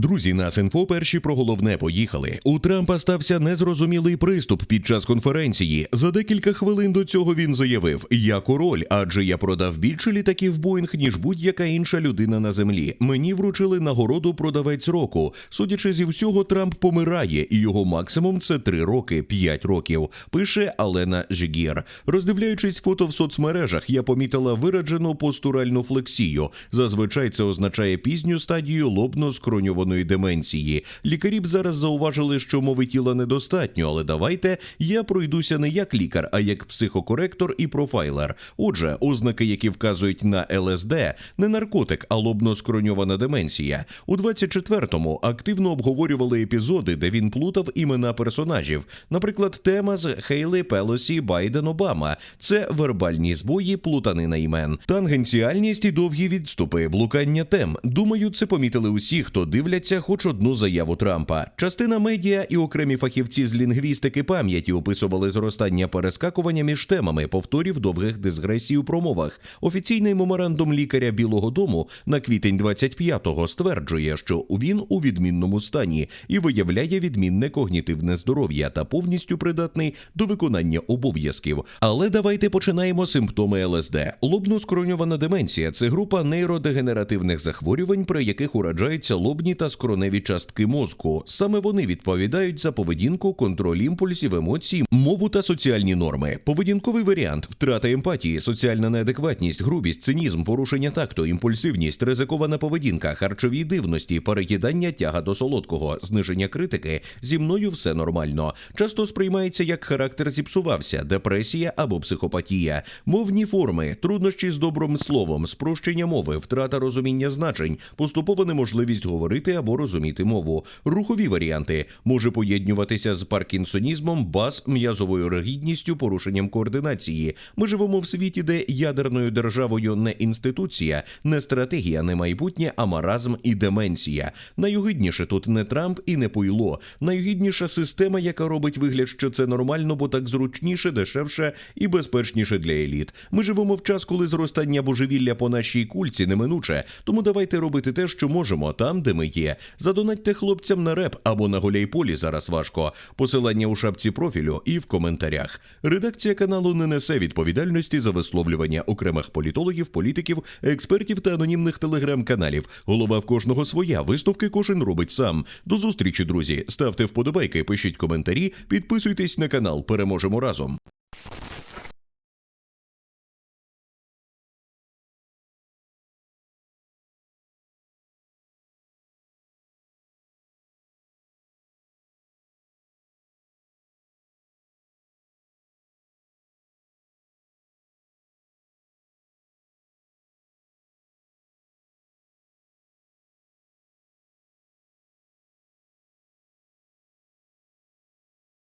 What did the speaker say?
Друзі, нас інфо перші про головне поїхали. У Трампа стався незрозумілий приступ під час конференції. За декілька хвилин до цього він заявив: Я король, адже я продав більше літаків Боїнг, ніж будь-яка інша людина на землі. Мені вручили нагороду продавець року. Судячи зі всього, Трамп помирає, і його максимум це 3 роки, 5 років. Пише Алена Жігір. Роздивляючись фото в соцмережах, я помітила вираджену постуральну флексію. Зазвичай це означає пізню стадію лобно-скроньованої деменції. Лікарі б зараз зауважили, що мови тіла недостатньо, але давайте я пройдуся не як лікар, а як психокоректор і профайлер. Отже, ознаки, які вказують на ЛСД, не наркотик, а лобно-скроньована деменція. У 24-му активно обговорювали епізоди, де він плутав імена персонажів. Наприклад, тема з Хейлі Пелосі Байден Обама. Це вербальні збої, плутанина імен, тангенціальність і довгі відступи, блукання тем. Думаю, це помітили усі, хто дивляться хоч одну заяву Трампа. Частина медіа і окремі фахівці з лінгвістики пам'яті описували зростання перескакування між темами, повторів довгих дисгресій у промовах. Офіційний меморандум лікаря Білого Дому на квітень 25-го стверджує, що він у відмінному стані і виявляє відмінне когнітивне здоров'я та повністю придатний до виконання обов'язків. Але давайте починаємо симптоми ЛСД. Лобно-скроньована деменція це група нейродегенеративних захворювань, при яких уражаються лобні та скроневі частки мозку. Саме вони відповідають за поведінку, контроль імпульсів, емоцій, мову та соціальні норми. Поведінковий варіант втрата емпатії, соціальна неадекватність, грубість, цинізм, порушення такту, імпульсивність, ризикована поведінка, харчові дивності, перекидання тяга до солодкого, зниження критики. Зі мною все нормально. Часто сприймається як характер зіпсувався, депресія або психопатія, мовні форми, труднощі з добрим словом, спрощення мови, втрата розуміння значень, поступова неможливість говорити або розуміти мову. Рухові варіанти може поєднюватися з паркінсонізмом, бас, м'язовою ригідністю, порушенням координації. Ми живемо в світі, де ядерною державою не інституція, не стратегія, не майбутнє, а маразм і деменція. Найогидніше тут не Трамп і не Пуйло. Найогидніша система, яка робить вигляд, що це нормально, бо так зручніше, дешевше і безпечніше для еліт. Ми живемо в час, коли зростання божевілля по нашій кульці неминуче. Тому давайте робити те, що можемо, там, де ми є. Задонатьте хлопцям на реп або на гуляйполі зараз важко. Посилання у шапці профілю і в коментарях. Редакція каналу не несе відповідальності за висловлювання окремих політологів, політиків, експертів та анонімних телеграм-каналів. Голова в кожного своя. Висновки кожен робить сам. До зустрічі, друзі. Ставте вподобайки, пишіть коментарі, підписуйтесь на канал. Переможемо разом.